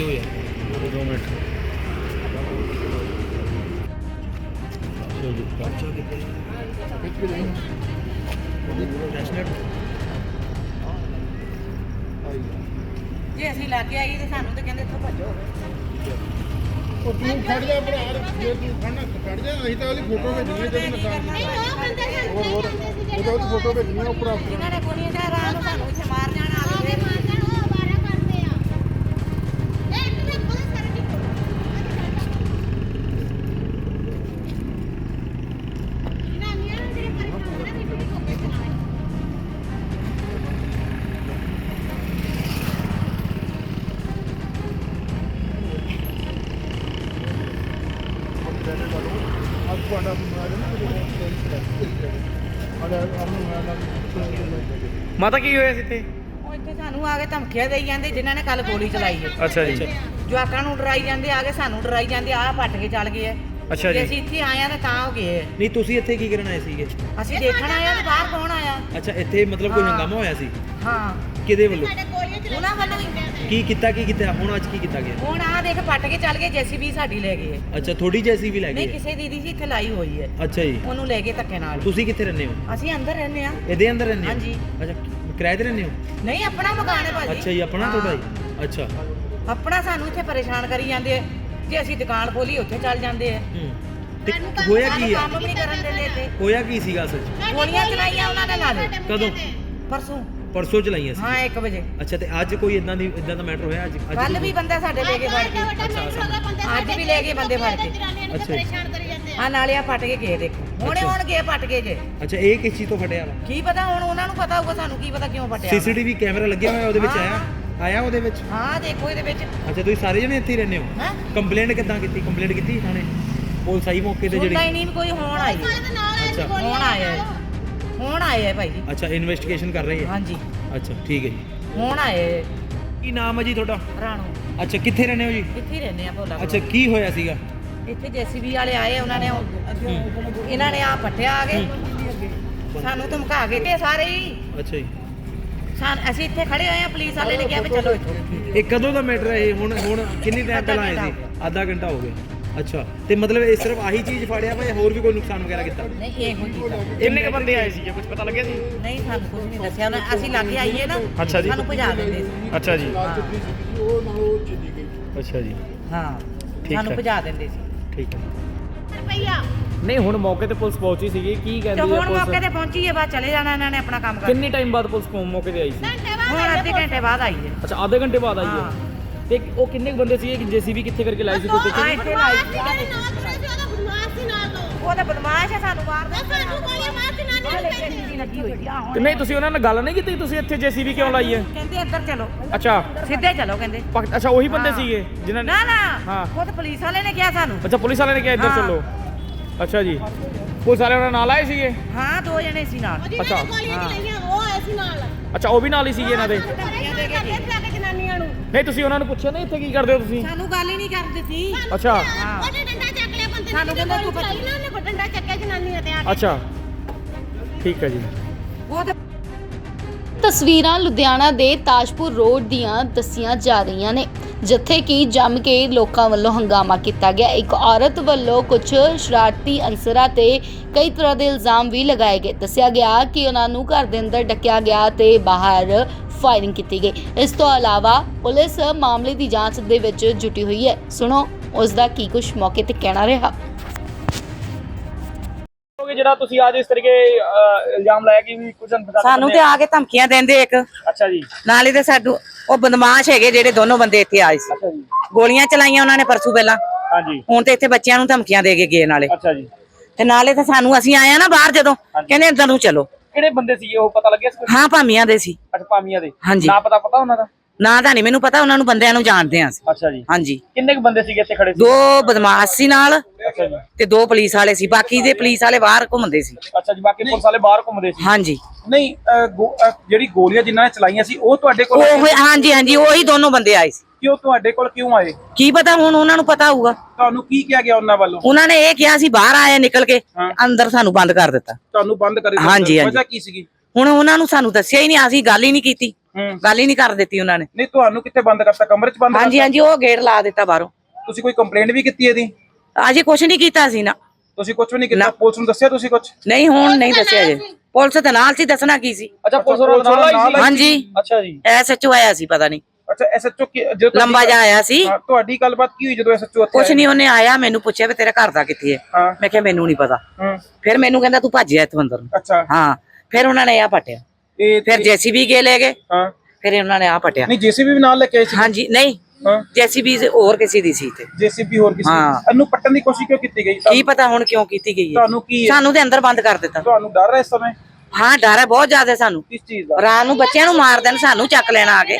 ਕਿਤੇ ਹੋਇਆ 2 ਮਿੰਟ ਚਲੋ ਜੀ ਪਰਚਾ ਕਿਤੇ ਜੇ ਅਸੀਂ ਲੱਗ ਆਈ ਤੇ ਸਾਨੂੰ ਤੇ ਕਹਿੰਦੇ ਇੱਥੋਂ ਭੱਜੋ। ਉਹ ਤੂੰ ਖੜ ਜਾ ਭਰਾ ਜੇ ਤੂੰ ਖੜਨਾ ਖੜ ਜਾ ਅਸੀਂ ਤਾਂ ਉਹਦੀ ਫੋਟੋ ਭੇਜਣੀ ਹੈ ਜਦੋਂ ਹੋਰ ਹੋਰ ਉਹ ਤਾਂ ਉਹਦੀ ਫੋਟੋ ਭੇਜਣੀ ਹੈ ਉੱਪਰ ਇਹਨਾਂ ਨੇ ਗੋਲੀਆਂ ਤੁਹਾਡਾ ਮਾਤਾ ਕੀ ਹੋਇਆ ਸੀ ਇੱਥੇ? ਉਹ ਇੱਥੇ ਸਾਨੂੰ ਆ ਕੇ ਧਮਕੀਆਂ ਦੇਈ ਜਾਂਦੇ ਜਿਨ੍ਹਾਂ ਨੇ ਕੱਲ ਗੋਲੀ ਚਲਾਈ ਹੈ। ਅੱਛਾ ਜੀ। ਜਵਾਕਾਂ ਨੂੰ ਡਰਾਈ ਜਾਂਦੇ ਆ ਕੇ ਸਾਨੂੰ ਡਰਾਈ ਜਾਂਦੇ ਆ ਪੱਟ ਕੇ ਚੱਲ ਗਏ ਅੱਛਾ ਜੇ ਜੀ। ਅਸੀਂ ਇੱਥੇ ਆਏ ਆ ਤਾਂ ਤਾਂ ਹੋ ਗਏ। ਨਹੀਂ ਤੁਸੀਂ ਇੱਥੇ ਕੀ ਕਰਨ ਆਏ ਸੀਗੇ? ਅਸੀਂ ਦੇਖਣ ਆਏ ਆ ਤੇ ਬਾਹਰ ਕੌਣ ਆਇਆ? ਅੱਛਾ ਇੱਥੇ ਮਤਲਬ ਕੋਈ। ਹੰਗਾਮਾ ਹੋਇਆ ਸੀ? ਹਾਂ। ਕਿਹਦੇ ਵੱਲੋਂ? ਉਹਨਾਂ ਵੱਲੋਂ ਹੀ। ਕੀ ਕੀਤਾ ਕੀ ਕੀਤਾ? ਹੁਣ ਅੱਜ ਕੀ ਕੀਤਾ ਗਿਆ? ਹੁਣ ਆ ਦੇਖ ਪੱਟ ਕੇ ਚੱਲ ਗਏ ਜੈਸੀਬੀ ਸਾਡੀ ਲੈ ਗਏ। ਅੱਛਾ ਥੋੜੀ ਜੈਸੀ ਵੀ ਲੈ ਨਹੀਂ ਗਏ? ਕਿਸੇ ਦੀਦੀ ਸੀ ਇੱਥੇ ਲਾਈ ਹੋਈ ਹੈ। ਅੱਛਾ ਜੀ। ਉਹਨੂੰ ਲੈ ਕੇ ਧੱਕੇ ਨਾਲ। ਤੁਸੀਂ ਕਿੱਥੇ ਰਹਿੰਦੇ ਹੋ? ਅਸੀਂ ਅੰਦਰ ਰਹਿੰਦੇ ਆ ਇਹਦੇ ਅੰਦਰ ਰਹਿੰਦੇ ਹੋ? ਹਾਂਜੀ। ਅੱਛਾ ਕਿਰਾਏ ਤੇ ਰਹਿੰਦੇ ਹੋ? ਨਹੀਂ ਆਪਣਾ ਮਕਾਨ ਹੈ ਭਾਜੀ। ਅੱਛਾ ਜੀ ਆਪਣਾ। ਤੁਹਾਡਾ ਜੀ ਅੱਛਾ। ਆਪਣਾ ਸਾਨੂੰ ਇੱਥੇ ਪਰੇਸ਼ਾਨ ਕਰੀ ਜਾਂਦੇ ਆ। ਜੇ ਅਸੀਂ ਦੁਕਾਨ ਖੋਲੀ ਉੱਥੇ ਚੱਲ ਜਾਂਦੇ ਆ। ਹੂੰ। ਤੇ ਹੋਇਆ ਕੀ ਸਾਨੂੰ ਹੈ ਕੰਮ ਵੀ ਨਹੀਂ ਕਰਨ ਦਿੰਦੇ ਇੱਥੇ। ਹੋਇਆ ਕੀ ਸੀਗਾ ਸੱਚ ਗੋਲੀਆਂ ਚਲਾਈਆਂ ਉਹਨਾਂ ਨੇ ਨਾਲ ਕਦੋਂ? ਪਰਸੋਂ। ਪਰਸੋਂ ਚਲਾਈਆਂ ਸੀ। ਹਾਂ 1 ਵਜੇ। ਅੱਛਾ ਤੇ ਅੱਜ ਕੋਈ ਇਦਾਂ ਦੀ ਇਦਾਂ ਦਾ ਮੈਟਰ ਹੋਇਆ? ਅੱਜ ਅੱਜ ਕੱਲ ਕੋਈ- ਵੀ ਬੰਦਾ ਸਾਡੇ ਲੈ ਕੇ ਫੜ ਕੇ ਅੱਜ ਵੀ ਲੈ ਕੇ ਬੰਦੇ ਫੜ ਕੇ ਅੱਛਾ। ਆ। ਨਾਲੇ ਆ ਪੱਟ ਕੇ ਗਏ ਦੇਖੋ। ਹੁਣੇ ਹੁਣ ਗਏ ਪੱਟ ਕੇ ਜੇ। ਅੱਛਾ ਇਹ ਕਿਸ ਚੀਜ਼ ਤੋਂ ਫਟਿਆ ਵਾ? ਕੀ ਪਤਾ ਹੁਣ ਉਹਨਾਂ ਨੂੰ ਪਤਾ ਹੋਊਗਾ ਸਾਨੂੰ ਕੀ ਪਤਾ ਕਿਉਂ ਫਟਿਆ ਸੀਸੀਟੀਵੀ ਕੈਮਰਾ ਲੱਗਿਆ ਹੋਇਆ ਉਹਦੇ ਵਿੱਚ ਹਾਂ। ਆਇਆ? ਆਇਆ ਉਹਦੇ ਵਿੱਚ? ਹਾਂ ਦੇਖੋ ਇਹਦੇ ਵਿੱਚ। ਅੱਛਾ ਤੁਸੀਂ ਸਾਰੇ ਜਣੇ ਇੱਥੇ ਹੀ ਰਹਿੰਦੇ ਹੋ? ਹੈ? ਕੰਪਲੇਂਟ ਕਿੱਦਾਂ ਕੀਤੀ? ਕੰਪਲੇਂਟ ਕੀਤੀ ਥਾਣੇ? ਪੁਲਿਸ ਆਈ ਮੌਕੇ ਤੇ ਸੁਣਦਾ ਹੀ ਜਿਹੜੀ ਨਹੀਂ ਵੀ ਕੋਈ ਹੋਣ ਆਈ। ਅੱਛਾ। ਹੁਣ ਆਇਆ ਹੈ। ਹੁਣ ਆਇਆ ਹੈ ਭਾਈ। ਜੀ ਅੱਛਾ ਇਨਵੈਸਟੀਗੇਸ਼ਨ ਕਰ ਰਹੀ ਹੈ ਹਾਂਜੀ। ਅੱਛਾ ਠੀਕ ਹੈ ਜੀ। ਹੁਣ ਆਏ ਕੀ ਨਾਮ ਹੈ ਜੀ ਤੁਹਾਡਾ? ਰਾਣੋ। ਅੱਛਾ ਕਿੱਥੇ ਰਹਿੰਦੇ ਹੋ ਜੀ? ਇੱਥੇ ਹੀ ਰਹਿੰਦੇ ਆ ਭੋਲਾ ਅੱਛਾ ਕੀ ਹੋਇਆ ਸੀਗਾ? ਇੱਥੇ ਜੀਸੀਬੀ ਵਾਲੇ ਆਏ ਉਹਨਾਂ ਨੇ ਉਹ- ਇਹਨਾਂ ਨੇ ਆ ਪੱਟਿਆ ਆ ਗਏ ਸਾਨੂੰ ਧਮਕਾ ਕੇ ਤੇ ਸਾਰੇ ਹੀ। ਅੱਛਾ ਜੀ। ਸਾਨ ਅਸੀਂ ਇੱਥੇ ਖੜੇ ਹੋਏ ਆ ਪੁਲਿਸ ਵਾਲੇ ਨੇ ਕਿਹਾ ਵੀ ਚਲੋ ਇੱਥੋਂ। ਇਹ ਕਦੋਂ ਦਾ ਮੈਟਰ ਹੈ ਇਹ? ਹੁਣ ਹੁਣ ਕਿੰਨੀ ਟਾਈਮ ਪਹਿਲਾਂ ਆਏ ਸੀ? ਅੱਧਾ ਘੰਟਾ ਹੋ ਗਿਆ। ਅੱਛਾ ਤੇ ਮਤਲਬ ਇਹ ਸਿਰਫ ਆਹੀ ਚੀਜ਼ ਫਾੜਿਆ ਵਾ ਜਾਂ ਹੋਰ ਵੀ ਕੋਈ ਨੁਕਸਾਨ ਵਗੈਰਾ ਕੀਤਾ? ਨਹੀਂ ਇਹ ਕੋਈ ਕੀਤਾ ਕਿੰਨੇ ਕ ਬੰਦੇ ਆਏ ਸੀ ਕੁਝ ਪਤਾ ਲੱਗਿਆ ਸੀ? ਨਹੀਂ ਸਾਨੂੰ ਕੁਝ ਨਹੀਂ ਦੱਸਿਆ। ਉਹਨਾਂ ਅਸੀਂ ਲਾਗੇ ਆਈਏ ਨਾ ਅੱਛਾ ਜੀ। ਸਾਨੂੰ ਭਜਾ ਦਿੰਦੇ ਸੀ। ਅੱਛਾ ਜੀ। ਹਾਂ। ਉਹ ਨਾਲ ਉਹ ਚੀਜ਼ ਗਈ ਅੱਛਾ ਜੀ। ਹਾਂ ਠੀਕ ਸਾਨੂੰ ਹੈ। ਭਜਾ ਦਿੰਦੇ ਸੀ। ਠੀਕ ਹੈ। ਰੁਪਈਆ ਨਹੀਂ ਹੁਣ ਮੌਕੇ ਤੇ ਪੁਲਿਸ ਪਹੁੰਚੀ ਸੀਗੀ। ਕੀ ਤੇ ਕਹਿੰਦੀ ਹੈ ਹੁਣ ਮੌਕੇ ਪੁਲਿਸ ਤੇ ਪਹੁੰਚੀ ਹੈ ਬਾਅਦ ਚਲੇ ਜਾਣਾ ਇਹਨਾਂ ਨੇ ਆਪਣਾ ਕੰਮ ਕਰ ਕਿੰਨੀ ਟਾਈਮ ਬਾਅਦ ਪੁਲਿਸ ਮੌਕੇ ਤੇ ਆਈ ਸੀ? ਹੁਣ ਅੱਧੇ ਘੰਟੇ ਬਾਅਦ ਆਈ ਹੈ। ਅੱਛਾ ਆਧੇ ਘੰਟੇ ਬਾਅਦ ਆਈ ਹਾਂ। ਹੈ। ਤੇ ਉਹ ਕਿੰਨੇ ਕੁ ਬੰਦੇ ਸੀਗੇ ਕਿ ਜੀਸੀਬੀ ਕਿੱਥੇ ਕਰਕੇ ਲਾਈ ਸੀ ਕੋਈ ਇੱਥੇ ਲਾਈ ਸੀ, ਆਹ ਦੇਖੋ। ਉਹ ਤਾਂ ਬਦਮਾਸ਼ ਹੈ ਸਾਨੂੰ ਮਾਰਦਾ ਲੱਗੀ ਹੋਈ ਆ ਹੁਣ ਤੇ ਨਹੀਂ ਤੁਸੀਂ ਉਹਨਾਂ ਨਾਲ ਗੱਲ ਨਹੀਂ ਕੀਤੀ? ਤੁਸੀਂ ਇੱਥੇ ਜੀਸੀਬੀ ਕਿਉਂ ਲਾਈ ਹੈ? ਕਹਿੰਦੇ ਅੰਦਰ ਚਲੋ। ਅੱਛਾ। ਸਿੱਧੇ ਚਲੋ ਕਹਿੰਦੇ। ਪਕ- ਅੱਛਾ ਉਹੀ ਬੰਦੇ ਹਾਂ। ਸੀਗੇ ਜਿਨ੍ਹਾਂ ਨੇ ਨਾ ਨਾ ਹਾਂ। ਖੁਦ ਪੁਲਿਸ ਵਾਲੇ ਨੇ ਕਿਹਾ ਸਾਨੂੰ। ਅੱਛਾ ਪੁਲਿਸ ਵਾਲਿਆਂ ਨੇ ਕਿਹਾ ਇੱਧਰ ਹਾਂ। ਚੱਲੋ। ਅੱਛਾ ਜੀ। ਪੁਲਿਸ ਵਾਲੇ ਉਹਨਾਂ ਨਾਲ ਆਏ ਸੀਗੇ? ਹਾਂ ਦੋ ਜਣੇ ਸੀ ਨਾਲ। ਅੱਛਾ। ਉਹ ਆਏ ਸੀ ਨਾਲ। ਅੱਛਾ ਉਹ ਵੀ ਨਾਲ ਹੀ ਸੀਗੇ ਇਹਨਾਂ ਦੇ। ਧਮਕੀਆਂ ਦੇ ਕੇ ਗਏ। ਜਨਾਨੀਆਂ ਨੂੰ। ਨਹੀਂ ਤੁਸੀਂ ਉਹਨਾਂ ਨੂੰ ਪੁੱਛਿਆ ਨਹੀਂ ਇੱਥੇ ਕੀ ਕਰਦੇ ਹੋ ਤੁਸੀਂ? ਸਾਨੂੰ ਗੱਲ ਹੀ ਨਹੀਂ ਕਰ ਦਿੱਤੀ ਅੱਛਾ। ਉਹਨੇ ਡੰਡਾ ਚੱਕ ਲਿਆ ਬੰਦੇ ਸਾਨੂੰ ਕਹਿੰਦਾ ਤੂੰ ਚਲਾਈ ਨਾ ਉਹਨੇ ਡੰਡਾ ਚੱਕਿਆ ਜਨਾਨੀਆਂ ਤੇ ਆ ਕੇ। ਅੱਛਾ। ਠੀਕ ਹੈ ਜੀ। ਉਹ ਤਾਂ ਤਸਵੀਰਾਂ ਲੁਧਿਆਣਾ ਦੇ ਤਾਜਪੁਰ ਰੋਡ ਦੀਆਂ ਦੱਸੀਆਂ ਜਾ ਰਹੀਆਂ ਨੇ ਜਿੱਥੇ ਕਿ ਜੰਮ ਕੇ ਲੋਕਾਂ ਵੱਲੋਂ ਹੰਗਾਮਾ ਕੀਤਾ ਗਿਆ। ਇੱਕ ਔਰਤ ਵੱਲੋਂ ਕੁਝ ਸ਼ਰਾਰਤੀ ਅਨਸਰਾਂ ਤੇ ਕਈ ਤਰ੍ਹਾਂ ਦੇ ਇਲਜ਼ਾਮ ਵੀ ਲਗਾਏ ਗਏ। ਦੱਸਿਆ ਗਿਆ ਕਿ ਉਹਨਾਂ ਨੂੰ ਘਰ ਦੇ ਅੰਦਰ ਡੱਕਿਆ ਗਿਆ ਤੇ ਬਾਹਰ ਫਾਇਰਿੰਗ ਕੀਤੀ ਗਈ। ਇਸ ਤੋਂ ਇਲਾਵਾ ਪੁਲਿਸ ਮਾਮਲੇ ਦੀ ਜਾਂਚ ਦੇ ਵਿੱਚ ਜੁਟੀ ਹੋਈ ਹੈ। ਸੁਣੋ ਉਸ ਦਾ ਕੀ ਕੁਝ ਮੌਕੇ ਤੇ ਕਹਿਣਾ ਰਿਹਾ। ਕਿ ਜਿਹੜਾ ਤੁਸੀਂ ਅੱਜ ਇਸ ਤਰੀਕੇ ਇਲਜ਼ਾਮ ਲਾਇਆ ਕਿ ਵੀ ਕੁਝ ਅਨਪਛਾਤੇ ਸਾਨੂੰ ਤੇ ਆ ਕੇ ਧਮਕੀਆਂ ਦਿੰਦੇ ਇੱਕ। ਅੱਛਾ ਜੀ। ਨਾਲੇ ਤੇ ਸਾਡੂ ਉਹ ਬਦਮਾਸ਼ ਹੈਗੇ ਜਿਹੜੇ ਦੋਨੋਂ ਬੰਦੇ ਇੱਥੇ ਆਏ ਸੀ। ਅੱਛਾ ਜੀ। ਗੋਲੀਆਂ ਚਲਾਈਆਂ ਉਹਨਾਂ ਨੇ ਪਰਸੂ ਪਹਿਲਾਂ। ਹਾਂਜੀ। ਹੁਣ ਤੇ ਇੱਥੇ ਬੱਚਿਆਂ ਨੂੰ ਧਮਕੀਆਂ ਦੇ ਕੇ ਗਏ ਨਾਲੇ। ਅੱਛਾ ਜੀ। ਤੇ ਨਾਲੇ ਤੇ ਸਾਨੂੰ ਅਸੀਂ ਆਏ ਆ ਨਾ ਬਾਹਰ ਜਦੋਂ। ਕਹਿੰਦੇ ਅੰਦਰ ਨੂੰ ਚਲੋ। ਕਿਹੜੇ ਬੰਦੇ ਸੀਗੇ ਉਹ ਪਤਾ ਲੱਗਿਆ ਸੀ ਹਾਂ ਭਾਮੀਆਂ ਦੇ ਸੀ। ਅੱਛਾ ਪਾਮੀਆਂ ਦੇ। ਹਾਂਜੀ। ਨਾ ਪਤਾ ਪਤਾ ਉਹਨਾਂ ਦਾ? ਨਾ ਤਾਂ ਨਹੀਂ ਮੈਨੂੰ ਪਤਾ ਉਹਨਾਂ ਨੂੰ ਬੰਦਿਆਂ ਨੂੰ ਜਾਣਦੇ ਆ ਅਸੀਂ। ਅੱਛਾ ਜੀ। ਹਾਂਜੀ। ਕਿੰਨੇ ਕੁ ਬੰਦੇ ਸੀਗੇ ਇੱਥੇ ਖੜੇ ਸੀ? ਦੋ ਬਦਮਾਸ਼ ਸੀ ਨਾਲ ਅੱਛਾ ਜੀ। ਤੇ ਦੋ ਪੁਲਿਸ ਵਾਲੇ ਸੀ। ਬਾਕੀ ਦੇ ਪੁਲਿਸ ਵਾਲੇ ਬਾਹਰ ਘੁੰਮਦੇ ਸੀ। ਅੱਛਾ ਜੀ ਬਾਕੀ ਪੁਲਿਸ ਵਾਲੇ ਬਾਹਰ ਘੁੰਮਦੇ ਸੀ। ਹਾਂਜੀ। ਨਹੀਂ ਅਹ, ਗੋ- ਅਹ, ਜਿਹੜੀ ਗੋਲੀਆਂ ਜਿਨ੍ਹਾਂ ਨੇ ਚਲਾਈਆਂ ਸੀ ਉਹ ਤੁਹਾਡੇ ਕੋਲ ਉਹ ਹਾਂਜੀ ਹਾਂਜੀ ਉਹੀ ਦੋਨੋਂ ਬੰਦੇ ਆਏ ਸੀ। ਕਿਉਂ ਤੁਹਾਡੇ ਕੋਲ ਕਿਉਂ ਆਏ? ਕੀ ਪਤਾ ਹੁਣ ਉਹਨਾਂ ਨੂੰ ਪਤਾ ਹੋਊਗਾ। ਤੁਹਾਨੂੰ ਕੀ ਕਿਹਾ ਗਿਆ ਉਹਨਾਂ ਵੱਲੋਂ? ਉਹਨਾਂ ਨੇ ਇਹ ਕਿਹਾ ਸੀ ਬਾਹਰ ਆਏ ਨਿਕਲ ਕੇ ਹਾਂ। ਅੰਦਰ ਸਾਨੂੰ ਬੰਦ ਕਰ ਦਿੱਤਾ। ਤੁਹਾਨੂੰ ਬੰਦ ਕਰੇ ਹਾਂਜੀ, ਹਾਂਜੀ। ਵਜ੍ਹਾ ਕੀ ਸੀਗੀ? ਹੁਣ ਉਹਨਾਂ ਨੂੰ ਸਾਨੂੰ ਦੱਸਿਆ ਹੀ ਨਹੀਂ ਅਸੀਂ ਗੱਲ ਹੀ ਨਹੀਂ ਕੀਤੀ। ਹੂੰ। ਗੱਲ ਹੀ ਨਹੀਂ ਕਰ ਦਿੱਤੀ ਉਹਨਾਂ ਨੇ। ਨਹੀਂ ਤੁਹਾਨੂੰ ਕਿੱਥੇ ਬੰਦ ਕਰਤਾ? ਕਮਰੇ 'ਚ ਬੰਦ ਹਾਂਜੀ? ਹਾਂਜੀ ਉਹ ਗੇਟ ਲਾ ਦਿੱਤਾ ਬਾਹਰੋਂ। ਤੁਸੀਂ ਕੋਈ ਕੰਪਲੇਂਟ ਵੀ ਕੀਤੀ ਇਹਦੀ? ਅਜੇ ਕੁਛ ਨਹੀਂ ਕੀਤਾ ਸੀ ਨਾ। ਤੁਸੀਂ ਕੁਝ ਵੀ ਨਹੀਂ ਕੀਤਾ? ਪੁਲਿਸ ਨੂੰ ਦੱਸਿਆ ਤੁਸੀਂ ਕੁਝ ਨਹੀਂ ਹੁਣ ਨਹੀਂ ਦੱਸਿਆ ਜੇ ਪੁਲਿਸ ਤੇ ਨਾਲ ਸੀ ਦੱਸਣਾ ਕੀ ਸੀ? ਅੱਛਾ ਪੁਲਿਸ ਨਾਲ ਹਾਂਜੀ। ਅੱਛਾ ਜੀ। ਐਸਐਚਓ ਆਇਆ ਸੀ ਪਤਾ ਨਹੀਂ। ਅੱਛਾ ਐਸਐਚਓ ਜਦੋਂ ਲੰਬਾ ਜਿਹਾ ਆਇਆ ਸੀ। ਤੁਹਾਡੀ ਗੱਲਬਾਤ ਕੀ ਹੋਈ ਜਦੋਂ ਐਸਐਚਓ ਉੱਥੇ ਕੁਛ ਨਹੀਂ ਉਹਨੇ ਆਇਆ ਮੈਨੂੰ ਪੁੱਛਿਆ ਵੀ ਤੇਰੇ ਘਰ ਦਾ ਕਿੱਥੇ ਹੈ? ਹਾਂ। ਮੈਂ ਕਿਹਾ ਮੈਨੂੰ ਨਹੀਂ ਪਤਾ। ਫਿਰ ਮੈਨੂੰ ਕਹਿੰਦਾ ਤੂੰ ਭੱਜਿਆ ਇੱਥੋਂ ਅੰਦਰ ਨੂੰ। ਅੱਛਾ। ਹਾਂ ਫਿਰ ਉਹਨਾਂ ਨੇ ਆ ਪਟਿਆ। ਇਹ ਫਿਰ ਜੀਸੀਬੀ ਗੇ ਲੈ ਗਏ। ਹਾਂ। ਫਿਰ ਉਹਨਾਂ ਨੇ ਆ ਪਟਿਆ। ਨਹੀਂ ਜੀਸੀਬੀ ਵੀ ਨਾਲ ਲੈ ਕੇ ਆਏ ਸੀ? ਹਾਂਜੀ ਨਹੀਂ। ਹਾਂ। ਜੀਸੀਬੀ ਹੋਰ ਕਿਸੇ ਦੀ ਸੀ ਤੇ ਜੀਸੀਬੀ ਹੋਰ ਕਿਸੇ ਹਾਂ। ਇਹਨੂੰ ਪੱਟਣ ਦੀ ਕੋਸ਼ਿਸ਼ ਕਿਉਂ ਕੀਤੀ ਗਈ? ਕੀ ਪਤਾ ਹੁਣ ਕਿਉਂ ਕੀਤੀ ਗਈ ਹੈ। ਤੁਹਾਨੂੰ ਕੀ ਹੈ? ਸਾਨੂੰ ਤੇ ਅੰਦਰ ਬੰਦ ਕਰ ਦਿੱਤਾ। ਤੁਹਾਨੂੰ ਡਰ ਹੈ ਇਸ ਸਮੇਂ? ਹਾਂ ਡਰ ਹੈ ਬਹੁਤ ਜ਼ਿਆਦਾ ਸਾਨੂੰ। ਕਿਸ ਚੀਜ਼ ਦਾ? ਰਾਤ ਨੂੰ ਬੱਚਿਆਂ ਨੂੰ ਮਾਰ ਦੇਣ ਸਾਨੂੰ ਚੱਕ ਲੈਣਾ ਆ ਕੇ।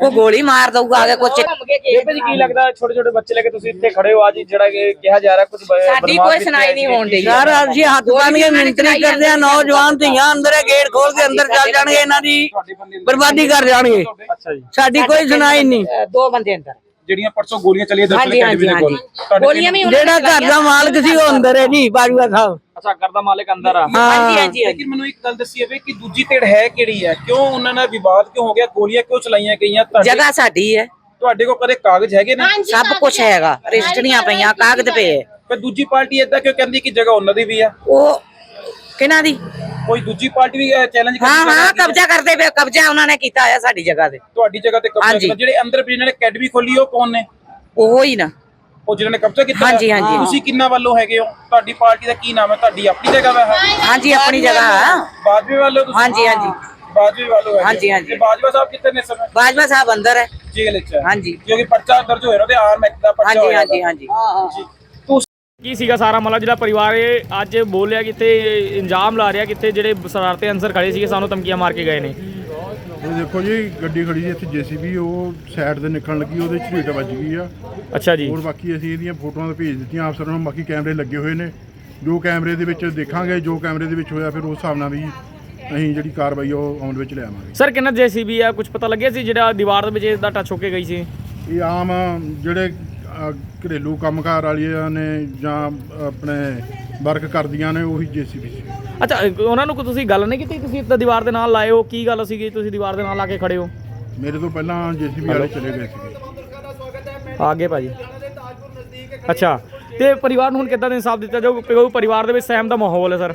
ਉਹ ਗੋਲੀ ਮਾਰ ਦਊਗਾ ਆ ਕੇ ਕੁਛ ਬੇਬੇ ਜੀ ਕੀ ਲੱਗਦਾ ਛੋਟੇ ਛੋਟੇ ਬੱਚੇ ਲੈ ਕੇ ਤੁਸੀਂ ਇੱਥੇ ਖੜੇ ਹੋ ਅੱਜ ਜਿਹੜਾ ਕਿ ਕਿਹਾ ਜਾ ਰਿਹਾ ਕੁਝ ਸਾਡੀ ਕੋਈ ਸੁਣਾਈ ਨਹੀਂ ਹੋਣ ਡਈ ਯਾਰ ਅਸੀਂ ਹੱਥ ਬੰਨ ਕੇ ਮਿੰਟਰੀ ਕਰਦੇ ਆ ਨੌਜਵਾਨ ਧੀਆਂ ਅੰਦਰ ਹੈ ਗੇਟ ਖੋਲ ਕੇ ਅੰਦਰ ਚੱਲ ਜਾਣਗੇ ਇਹਨਾਂ ਦੀ। ਬਰਬਾਦੀ ਕਰ ਜਾਣਗੇ। ਅੱਛਾ ਜੀ। ਸਾਡੀ ਕੋਈ ਸੁਣਾਈ ਨਹੀਂ। ਦੋ ਬੰਦੇ ਅੰਦਰ। ਜਿਹੜੀਆਂ ਪਰਸੋਂ ਗੋਲੀਆਂ ਚੱਲੀਆਂ ਦਰਸ਼ਨ ਹਾਂਜੀ ਅਕੈਡਮੀ ਹਾਂਜੀ ਦੇ ਕੋਲ ਤੁਹਾਡੇ ਗੋਲੀਆਂ ਵੀ ਉਹਨਾਂ ਜਿਹੜਾ ਘਰ ਦਾ ਮਾਲਕ ਸੀ ਉਹ ਅੰਦਰ ਹੈ ਜੀ ਬਾਜੂਆ ਸਾਹਿਬ। ਅੱਛਾ ਘਰ ਦਾ ਮਾਲਕ ਅੰਦਰ ਆ। ਹਾਂਜੀ ਹਾਂਜੀ ਲੇਕਿਨ ਮੈਨੂੰ ਇੱਕ ਗੱਲ ਦੱਸੀ ਜਾਵੇ ਕਿ ਦੂਜੀ ਧਿਰ ਹੈ ਕਿਹੜੀ ਹੈ? ਕਿਉਂ ਉਹਨਾਂ ਨਾਲ ਵਿਵਾਦ ਕਿਉਂ ਹੋ ਗਿਆ? ਗੋਲੀਆਂ ਕਿਉਂ ਚਲਾਈਆਂ ਗਈਆਂ? ਤੁਹਾਡੇ ਜਗ੍ਹਾ ਸਾਡੀ ਹੈ। ਤੁਹਾਡੇ ਕੋਲ ਕਦੇ ਕਾਗਜ਼ ਹੈਗੇ ਨੇ? ਸਭ ਕੁਝ ਹੈਗਾ। ਰਜਿਸਟਰੀਆਂ ਪਈਆਂ ਕਾਗਜ਼ ਪਏ। ਹੈ। ਫਿਰ ਦੂਜੀ ਪਾਰਟੀ ਏਦਾਂ ਕਿਉਂ ਕਹਿੰਦੀ ਕਿ ਜਗ੍ਹਾ ਉਹਨਾਂ ਦੀ ਵੀ ਆ? ਉਹ ਕਿਹਨਾਂ ਦੀ ਕੋਈ ਦੂਜੀ ਪਾਰਟੀ ਵੀ ਚੈਲੰਜ ਹਾਂ ਹਾਂ ਕਬਜ਼ਾ ਕਰਦੇ ਪਏ ਕਬਜ਼ਾ ਉਹਨਾਂ ਨੇ ਕੀਤਾ ਹੋਇਆ ਸਾਡੀ ਜਗ੍ਹਾ ਤੇ ਤੁਹਾਡੀ ਜਗ੍ਹਾ ਤੇ ਕਬਜ਼ਾ ਹਾਂਜੀ। ਕੀਤਾ ਜਿਹੜੇ ਅੰਦਰ ਜਿਹਨਾਂ ਨੇ ਅਕੈਡਮੀ ਖੋਲੀ ਉਹ ਕੌਣ ਨੇ ਉਹ ਹੀ ਨਾ ਉਹ ਜਿਹਨਾਂ ਨੇ ਕਬਜ਼ਾ ਕੀਤਾ ਹਾਂਜੀ, ਹੋਇਆ? ਹਾਂਜੀ। ਤੁਸੀਂ ਕਿੰਨਾ ਵੱਲੋਂ ਹੈਗੇ ਹੋ ਤੁਹਾਡੀ ਪਾਰਟੀ ਦਾ ਕੀ ਨਾਮ ਹੈ ਤੁਹਾਡੀ ਆਪਣੀ ਜਗ੍ਹਾ ਵਾ ਇਹ? ਹਾਂਜੀ ਆਪਣੀ ਜਗ੍ਹਾ ਬਾਜਵੇ ਵਾਲੋ ਤੁਸੀਂ ਹਾਂਜੀ ਹਾਂਜੀ ਬਾਜਵੇ ਵਾਲੋ ਹੈ ਹਾਂਜੀ, ਹਾਂਜੀ। ਬਾਜਵਾ ਸਾਹਿਬ ਕਿੱਥੇ ਨੇ ਇਸ ਸਮੇਂ ਬਾਜਵਾ ਸਾਹਿਬ ਅੰਦਰ ਹੈ ਜੇਲ੍ਹ ਵਿੱਚ ਹੈ। ਹਾਂਜੀ। ਕਿਉਂਕਿ ਪਰਚਾ ਦਰਜ ਹੋਇਆ ਤੇ ਆਰਮ ਐਕਟ ਦਾ ਪਰਚਾ ਹਾਂਜੀ ਹੋਇਆ ਹਾਂਜੀ ਵਾ। ਹਾਂਜੀ ਜੀ। ਕੀ ਸੀਗਾ ਸਾਰਾ ਮਤਲਬ ਜਿਹੜਾ ਪਰਿਵਾਰ ਇਹ ਅੱਜ ਬੋਲਿਆ ਕਿ ਇੱਥੇ ਇੰਜਾਮ ਲਾ ਰਿਹਾ ਕਿ ਇੱਥੇ ਜਿਹੜੇ ਸ਼ਰਾਰਤੀ ਅੰਸਰ ਖੜੇ ਸੀਗੇ ਸਾਨੂੰ ਧਮਕੀਆਂ ਮਾਰ ਕੇ ਗਏ ਨੇ। ਇਹ ਦੇਖੋ ਜੀ ਗੱਡੀ ਖੜੀ ਸੀ ਇੱਥੇ ਜੀਸੀਬੀ ਉਹ ਸਾਈਡ ਤੇ ਨਿਕਲਣ ਲੱਗੀ ਉਹਦੇ ਝਰੀਟ ਵੱਜ ਗਈ ਆ। ਅੱਛਾ ਜੀ। ਹੋਰ ਬਾਕੀ ਅਸੀਂ ਇਹਦੀਆਂ ਫੋਟੋਆਂ ਤਾਂ ਭੇਜ ਦਿੱਤੀਆਂ ਅਫਸਰਾਂ ਨੂੰ ਬਾਕੀ ਕੈਮਰੇ ਲੱਗੇ ਹੋਏ ਨੇ। ਜੋ ਕੈਮਰੇ ਦੇ ਵਿੱਚ ਦੇਖਾਂਗੇ ਜੋ ਕੈਮਰੇ ਦੇ ਵਿੱਚ ਹੋਇਆ ਫਿਰ ਉਸ ਹਿਸਾਬ ਨਾਲ ਵੀ ਅਸੀਂ ਜਿਹੜੀ ਕਾਰਵਾਈ ਉਹ ਅਮਲ ਵਿੱਚ ਲਿਆਵਾਂਗੇ ਸਰ ਕਿੰਨਾ ਜੇਸੀਬੀ ਆ? ਕੁਝ ਪਤਾ ਲੱਗਿਆ ਸੀ ਜਿਹੜਾ ਦੀਵਾਰ ਦੇ ਵਿੱਚ ਇਹਦਾ ਟੱਚ ਹੋ ਕੇ ਗਈ ਸੀ? ਇਹ ਆਮ ਜਿਹੜੇ ਘਰੇਲੂ ਕੰਮਕਾਰ ਵਾਲੀਆਂ ਨੇ ਜਾਂ ਆਪਣੇ ਵਰਕ ਕਰਦੀਆਂ ਨੇ ਉਹੀ ਜੀਸੀਬੀ ਸੀ। ਅੱਛਾ ਉਹਨਾਂ ਨੂੰ ਕੋਈ ਤੁਸੀਂ ਗੱਲ ਨਹੀਂ ਕੀਤੀ? ਤੁਸੀਂ ਇੱਦਾਂ ਦੀਵਾਰ ਦੇ ਨਾਲ ਲਾਏ ਹੋ ਕੀ ਗੱਲ ਸੀਗੀ? ਤੁਸੀਂ ਦੀਵਾਰ ਦੇ ਨਾਲ ਲਾ ਕੇ ਖੜੇ ਹੋ? ਮੇਰੇ ਤੋਂ ਪਹਿਲਾਂ ਜੀਸੀਬੀ ਵਾਲੇ ਚਲੇ ਗਏ ਸੀਗੇ। ਆਗੇ ਭਾਜੀ। ਅੱਛਾ ਤੇ ਪਰਿਵਾਰ ਨੂੰ ਹੁਣ ਕਿੱਦਾਂ ਦਾ ਇਨਸਾਫ ਦਿੱਤਾ ਜਾਊ? ਪਰਿਵਾਰ ਦੇ ਵਿੱਚ ਸਹਿਮ ਦਾ ਮਾਹੌਲ ਹੈ ਸਰ।